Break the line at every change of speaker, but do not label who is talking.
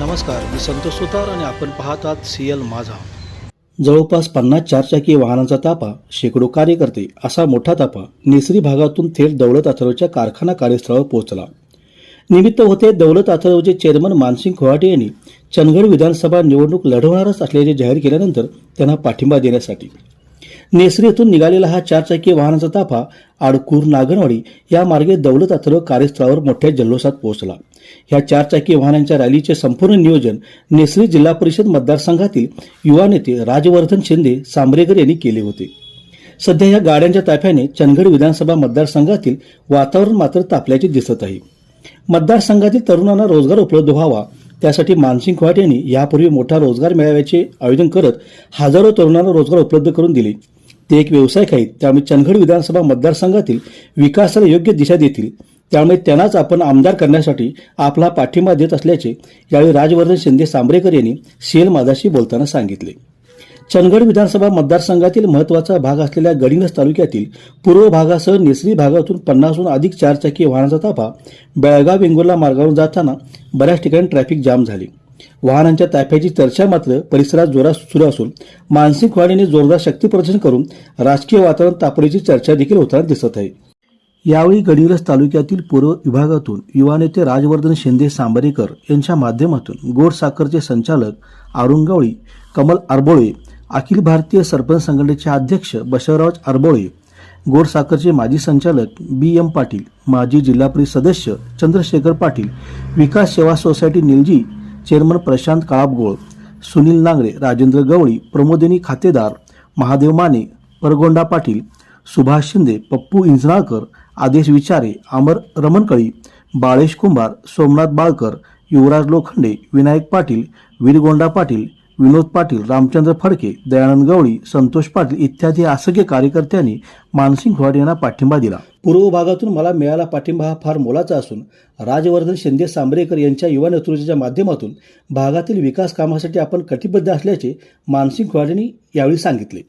नमस्कार मी संतोष सुतार आणि आपण पाहतात सी एल माझा. जवळपास पन्नास चारचाकी वाहनांचा तापा शेकडो कार्यकर्ते असा मोठा ताफा निसरी भागातून थेट दौलत अथर्वच्या कारखाना कार्यस्थळावर पोहोचला. निमित्त होते दौलत अथर्वचे चेअरमन मानसिंग खोहाटे यांनी चंदगड विधानसभा निवडणूक लढवणारच असल्याचे जाहीर केल्यानंतर त्यांना पाठिंबा देण्यासाठी नेसरी येथून निघालेला हा चारचाकी वाहनांचा ताफा आडकूर नागनवाडी या मार्गे दौलत अथर्व कार्यस्थळावर मोठ्या जल्लोषात पोहोचला. या चारचाकी वाहनांच्या रॅलीचे संपूर्ण नियोजन नेसरी जिल्हा परिषद मतदारसंघातील युवा नेते राजवर्धन शिंदे सांबरेकर यांनी केले होते. सध्या या गाड्यांच्या ताफ्याने चंदगड विधानसभा मतदारसंघातील वातावरण मात्र तापल्याचे दिसत आहे. मतदारसंघातील तरुणांना रोजगार उपलब्ध व्हावा त्यासाठी मानसिंग खोहाट यांनी यापूर्वी मोठा रोजगार मेळाव्याचे आयोजन करत हजारो तरुणांना रोजगार उपलब्ध करून दिले. ते एक व्यावसायिक आहेत. त्यामुळे चंदगड विधानसभा मतदारसंघातील विकासाला योग्य दिशा देतील. त्यामुळे त्यांनाच आपण आमदार करण्यासाठी आपला पाठिंबा देत असल्याचे यावेळी राजवर्धन शिंदे सांबरेकर यांनी सीएल माझाशी बोलताना सांगितले. चंदगड विधानसभा मतदारसंघातील महत्त्वाचा भाग असलेल्या गडिंगस तालुक्यातील पूर्व भागासह निसरी भागातून पन्नासहून अधिक चारचाकी वाहनाचा ताफा बेळगाव वेंगुर्ला मार्गावरून जाताना बऱ्याच ठिकाणी ट्रॅफिक जाम झाले. वाहनांच्या ताफ्याची चर्चा मात्र परिसरात जोरात सुरू असून मानसिक वाढीने जोरदार शक्ती प्रदर्शन करून राजकीय वातावरण तापडीची चर्चा देखील होताना दिसत आहे. यावेळी गडिरस तालुक्यातील पूर्व विभागातून युवा नेते राजवर्धन शिंदे सांबरेकर यांच्या माध्यमातून गोड साखरचे संचालक आरुंगावळी कमल आरबोळे अखिल भारतीय सरपंच संघटनेचे अध्यक्ष बसवराज आरबोळे गोडसाखरचे माजी संचालक बी एम पाटील माजी जिल्हा परिषद सदस्य चंद्रशेखर पाटील विकास सेवा सोसायटी निलजी चेअरमन प्रशांत काळापगोळ सुनील नांगरे राजेंद्र गवळी प्रमोदिनी खातेदार महादेव माने परगोंडा पाटील सुभाष शिंदे पप्पू इंजनाळकर आदेश विचारे अमर रमणकळी बाळेश कुंभार सोमनाथ बाळकर युवराज लोखंडे विनायक पाटील वीरगोंडा पाटील विनोद पाटील रामचंद्र फडके दयानंद गवळी संतोष पाटील इत्यादी असंख्य कार्यकर्त्यांनी मानसिंग घोवाड यांना पाठिंबा दिला. पूर्व भागातून मला मिळाला पाठिंबा हा फार मोलाचा असून राजवर्धन शिंदे सांबरेकर यांच्या युवा नेतृत्वाच्या माध्यमातून भागातील विकास कामासाठी आपण कटिबद्ध असल्याचे मानसिंग घोवाड यांनी यावेळी सांगितले.